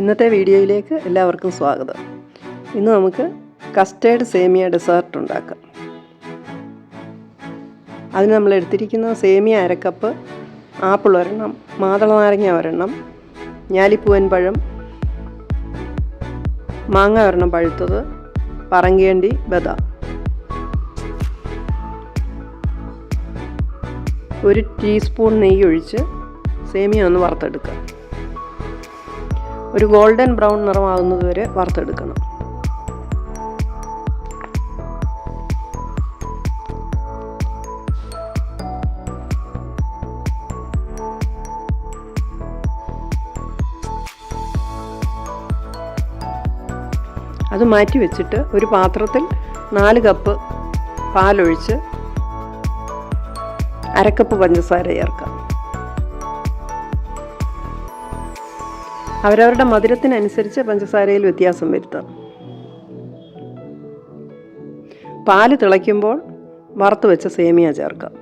ഇന്നത്തെ വീഡിയോയിലേക്ക് എല്ലാവർക്കും സ്വാഗതം. ഇന്ന് നമുക്ക് കസ്റ്റേർഡ് സേമിയ ഡെസേർട്ട് ഉണ്ടാക്കാം. അതിന് നമ്മൾ എടുത്തിരിക്കുന്ന സേമിയ അരക്കപ്പ് ആപ്പിൾ ഒരെണ്ണം മാതള നാരങ്ങ ഒരെണ്ണം ഞാലിപ്പൂവൻ പഴം മാങ്ങ ഒരെണ്ണം പഴുത്തത് പറങ്കേണ്ടി ബദാം. ഒരു ടീസ്പൂൺ നെയ്യ് ഒഴിച്ച് സേമിയ ഒന്ന് വറുത്തെടുക്കുക ഒരു ഗോൾഡൻ ബ്രൗൺ നിറമാകുന്നത് വരെ വറുത്തെടുക്കണം. അത് മാറ്റി വെച്ചിട്ട് ഒരു പാത്രത്തിൽ നാല് കപ്പ് പാലൊഴിച്ച് അരക്കപ്പ് പഞ്ചസാര ചേർക്കാം. അവരവരുടെ മധുരത്തിനനുസരിച്ച് പഞ്ചസാരയിൽ വ്യത്യാസം വരുത്താം. പാൽ തിളയ്ക്കുമ്പോൾ വറുത്ത് വെച്ച സേമിയ ചേർക്കാം.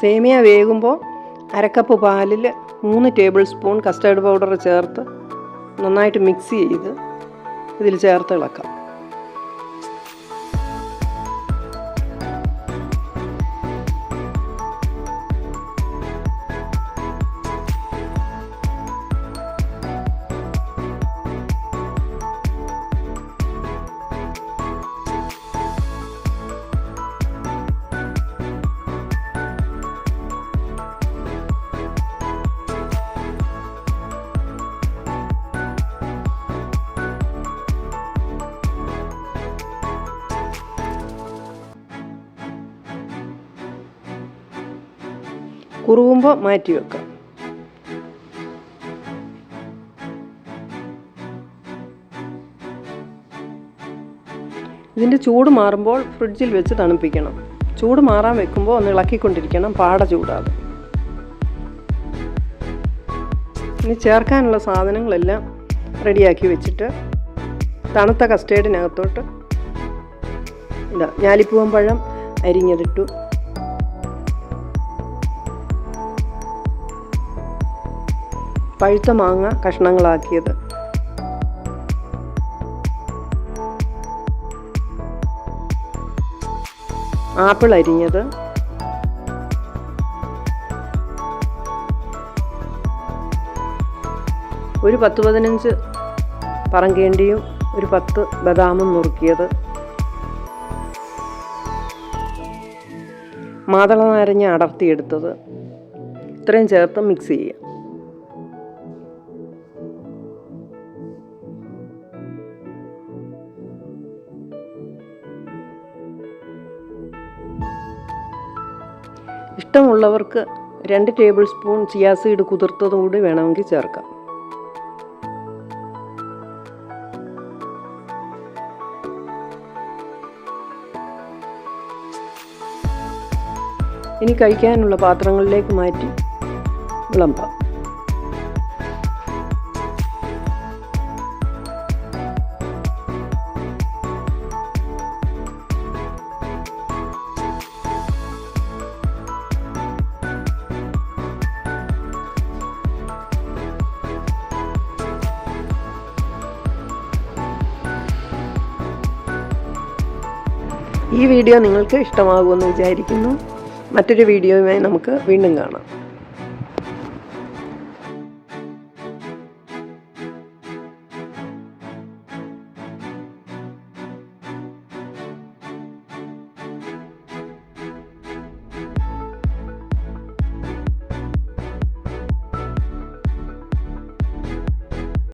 സേമിയ വേകുമ്പോൾ അരക്കപ്പ് പാലിൽ മൂന്ന് ടേബിൾ സ്പൂൺ കസ്റ്റേർഡ് പൗഡർ ചേർത്ത് നന്നായിട്ട് മിക്സ് ചെയ്ത് ഇതിൽ ചേർത്ത് ഇളക്കാം. കുറുകുമ്പോൾ മാറ്റി വെക്കാം. ഇതിന്റെ ചൂട് മാറുമ്പോൾ ഫ്രിഡ്ജിൽ വെച്ച് തണുപ്പിക്കണം. ചൂട് മാറാൻ വെക്കുമ്പോൾ ഒന്ന് ഇളക്കിക്കൊണ്ടിരിക്കണം പാട ചൂടാതെ ഇനി ചേർക്കാനുള്ള സാധനങ്ങളെല്ലാം റെഡിയാക്കി വെച്ചിട്ട് തണുത്ത കസ്റ്റേർഡിനകത്തോട്ട് ഇതാ ഞാലിപ്പൂവൻ പഴം അരിഞ്ഞതിട്ടു. പഴുത്ത മാങ്ങ കഷ്ണങ്ങളാക്കിയത്. ആപ്പിൾ അരിഞ്ഞത്. ഒരു പത്ത് പതിനഞ്ച് പറങ്കേണ്ടിയും ഒരു പത്ത് ബദാമും നുറുക്കിയത്. മാതള നാരങ്ങ അടർത്തിയെടുത്തത്. ഇത്രയും ചേർത്ത് മിക്സ് ചെയ്യുക ഇഷ്ടമുള്ളവർക്ക് രണ്ട് ടേബിൾ സ്പൂൺ ചിയാസീഡ് കുതിർത്തതുകൂടി കുതിർത്തതും കൂടി വേണമെങ്കിൽ ചേർക്കാം. ഇനി കഴിക്കാനുള്ള പാത്രങ്ങളിലേക്ക് മാറ്റി വിളമ്പാം. ഈ വീഡിയോ നിങ്ങൾക്ക് ഇഷ്ടമാകുമെന്ന് വിചാരിക്കുന്നു. മറ്റൊരു വീഡിയോയുമായി നമുക്ക് വീണ്ടും കാണാം.